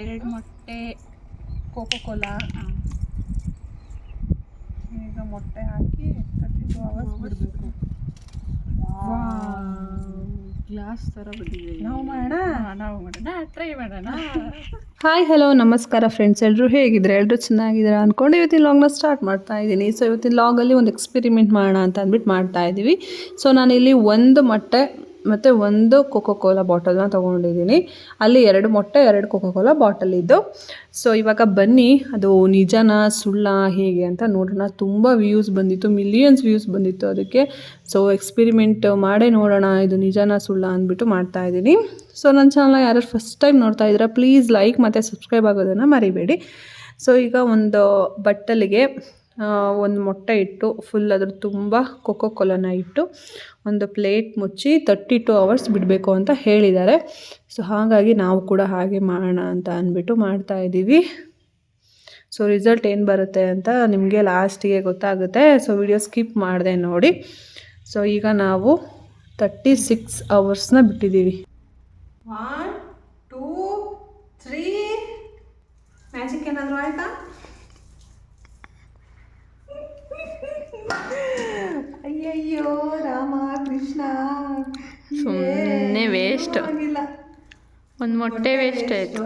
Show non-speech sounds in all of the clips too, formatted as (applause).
ಎರಡು ಮೊಟ್ಟೆ cocoa Cola ಈಗ ಮೊಟ್ಟೆ ಹಾಕಿ ತರ್ಟಿ ಟು ಅವರ್ಸ್ ಬಿಡಬೇಕು. ಗ್ಲಾಸ್ ಥರ ಬಂದಿದೆ. ನಾವು ಮಾಡೋಣ? ನಾವು ಮಾಡೋಣ? ಟ್ರೈ ಮಾಡೋಣ. (laughs) ಹಾಯ್ ಹಲೋ ನಮಸ್ಕಾರ ಫ್ರೆಂಡ್ಸ್ ಎಲ್ಲರೂ ಹೇಗಿದ್ರೆ ಎಲ್ಲರೂ ಚೆನ್ನಾಗಿದ್ದೀರಾ ಅಂದ್ಕೊಂಡು ಇವತ್ತಿನ ಲಾಗ್ನ ಸ್ಟಾರ್ಟ್ ಮಾಡ್ತಾ ಇದ್ದೀನಿ. ಸೊ ಇವತ್ತಿನ ಲಾಗಲ್ಲಿ ಒಂದು ಎಕ್ಸ್ಪೆರಿಮೆಂಟ್ ಮಾಡೋಣ ಅಂತ ಅಂದ್ಬಿಟ್ಟು ಮಾಡ್ತಾ ಇದ್ದೀವಿ. ಸೊ ನಾನಿಲ್ಲಿ ಒಂದು ಮೊಟ್ಟೆ ಮತ್ತು ಒಂದು ಕೋಕೋ ಕೋಲಾ ಬಾಟಲ್ನ ತೊಗೊಂಡಿದ್ದೀನಿ. ಅಲ್ಲಿ ಎರಡು ಮೊಟ್ಟೆ, ಎರಡು ಕೋಕೋ ಕೋಲಾ ಬಾಟಲ್ ಇದ್ದು. ಸೊ ಇವಾಗ ಬನ್ನಿ, ಅದು ನಿಜನಾ, ಸುಳ್ಳ, ಹೇಗೆ ಅಂತ ನೋಡೋಣ. ತುಂಬ ವ್ಯೂಸ್ ಬಂದಿತ್ತು ಮಿಲಿಯನ್ಸ್ ವ್ಯೂಸ್ ಬಂದಿತ್ತು ಅದಕ್ಕೆ. ಸೊ ಎಕ್ಸ್ಪೆರಿಮೆಂಟ್ ಮಾಡೇ ನೋಡೋಣ, ಇದು ನಿಜನಾ, ಸುಳ್ಳ ಅಂದ್ಬಿಟ್ಟು ಮಾಡ್ತಾ ಇದ್ದೀನಿ. ಸೊ ನನ್ನ ಚಾನಲ್ ಯಾರು ಫಸ್ಟ್ ಟೈಮ್ ನೋಡ್ತಾ ಇದ್ದೀರಾ ಪ್ಲೀಸ್ ಲೈಕ್ ಮತ್ತು ಸಬ್ಸ್ಕ್ರೈಬ್ ಆಗೋದನ್ನು ಮರಿಬೇಡಿ. ಸೊ ಈಗ ಒಂದು ಬಟ್ಟಲಿಗೆ ಒಂದು ಮೊಟ್ಟೆ ಇಟ್ಟು ಫುಲ್ ಅದ್ರ ತುಂಬ ಕೊಕೋ ಕೋಲನ ಇಟ್ಟು ಒಂದು ಪ್ಲೇಟ್ ಮುಚ್ಚಿ ತರ್ಟಿ ಟು ಅವರ್ಸ್ ಬಿಡಬೇಕು ಅಂತ ಹೇಳಿದ್ದಾರೆ. ಸೊ ಹಾಗಾಗಿ ನಾವು ಕೂಡ ಹಾಗೆ ಮಾಡೋಣ ಅಂತ ಅಂದ್ಬಿಟ್ಟು ಮಾಡ್ತಾ ಇದ್ದೀವಿ. ಸೊ ರಿಸಲ್ಟ್ ಏನು ಬರುತ್ತೆ ಅಂತ ನಿಮಗೆ ಲಾಸ್ಟಿಗೆ ಗೊತ್ತಾಗುತ್ತೆ. ಸೊ ವಿಡಿಯೋ ಸ್ಕಿಪ್ ಮಾಡಿದೆ ನೋಡಿ. ಸೊ ಈಗ ನಾವು ತರ್ಟಿ ಸಿಕ್ಸ್ ಅವರ್ಸ್ನ ಬಿಟ್ಟಿದ್ದೀವಿ. ಒನ್ ಟೂ ತ್ರೀ ಮ್ಯಾಜಿಕ್ ಏನಾದರೂ ಆಯ್ತಾ? ಕೃಷ್ಣ. ಸುಮ್ಮನೆ ವೇಸ್ಟ್ ಆಗಿಲ್ಲ. ಒಂದು ಮೊಟ್ಟೆ ವೇಸ್ಟ್ ಆಯಿತು.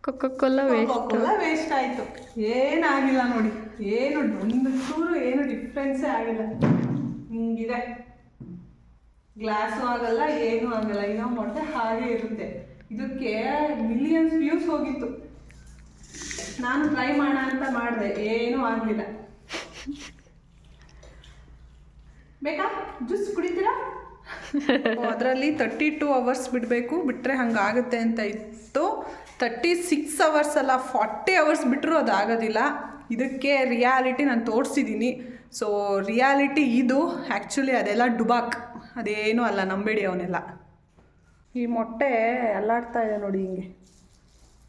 ಕೊಕ್ಕೊಲ್ಲ ಕೋಲಾ ವೇಸ್ಟ್ ವೇಸ್ಟ್ ಆಯಿತು. ಏನಾಗಿಲ್ಲ ನೋಡಿ. ಏನು ಒಂದು ಚೂರು ಏನು ಡಿಫ್ರೆನ್ಸೇ ಆಗಿಲ್ಲ. ಹಿಂಗಿದೆ. ಗ್ಲಾಸು ಆಗಲ್ಲ ಏನೂ ಆಗಲ್ಲ. ಇನ್ನೂ ಮೊಟ್ಟೆ ಹಾಗೆ ಇರುತ್ತೆ. ಇದಕ್ಕೆ ಮಿಲಿಯನ್ಸ್ ವ್ಯೂಸ್ ಹೋಗಿತ್ತು. ನಾನು ಟ್ರೈ ಮಾಡೋಣ ಅಂತ ಮಾಡಿದೆ. ಏನೂ ಆಗಲಿಲ್ಲ. ಬೇಕಾ? ಜ್ಯೂಸ್ ಕುಡಿತೀರಾ? ಅದರಲ್ಲಿ ತರ್ಟಿ ಟೂ ಅವರ್ಸ್ ಬಿಡಬೇಕು. ಬಿಟ್ಟರೆ ಹಂಗಾಗುತ್ತೆ ಅಂತ ಇತ್ತು. ತರ್ಟಿ ಸಿಕ್ಸ್ ಅವರ್ಸ್ ಅಲ್ಲ ಫಾರ್ಟಿ ಅವರ್ಸ್ ಬಿಟ್ಟರು ಅದು ಆಗೋದಿಲ್ಲ. ಇದಕ್ಕೆ ರಿಯಾಲಿಟಿ ನಾನು ತೋರಿಸಿದ್ದೀನಿ ಸೊ ರಿಯಾಲಿಟಿ ಇದು. ಆ್ಯಕ್ಚುಲಿ ಅದೆಲ್ಲ ಡುಬಾಕ್. ಅದೇನೂ ಅಲ್ಲ, ನಂಬೇಡಿ ಅವನ್ನೆಲ್ಲ ಈ ಮೊಟ್ಟೆ ಅಲ್ಲಾಡ್ತಾ ಇದೆ ನೋಡಿ ಹಿಂಗೆ.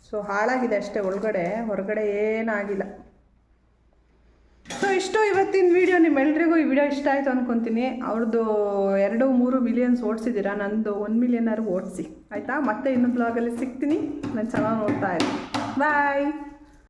ಸೊ ಹಾಳಾಗಿದೆ ಅಷ್ಟೇ, ಒಳಗಡೆ. ಹೊರಗಡೆ ಏನಾಗಿಲ್ಲ. ಸೊ, ಇಷ್ಟು, ಇವತ್ತಿನ ವಿಡಿಯೋ ನಿಮ್ಮೆಲ್ರಿಗೂ ಈ ವಿಡಿಯೋ ಇಷ್ಟ ಆಯಿತು ಅನ್ಕೊತೀನಿ. ಅವ್ರದ್ದು ಎರಡು, ಮೂರು ಮಿಲಿಯನ್ಸ್ ಓಡಿಸಿದ್ದೀರಾ? ನಂದು ಒನ್ ಮಿಲಿಯನ್ನಾರು ಓಡಿಸಿ. ಆಯಿತಾ? ಮತ್ತೆ ಇನ್ನೊಂದು ಬ್ಲಾಗಲ್ಲಿ ಸಿಗ್ತೀನಿ. ನಾನು ಚೆನ್ನಾಗಿ ನೋಡ್ತಾ ಇದ್ದೀನಿ ಬಾಯ್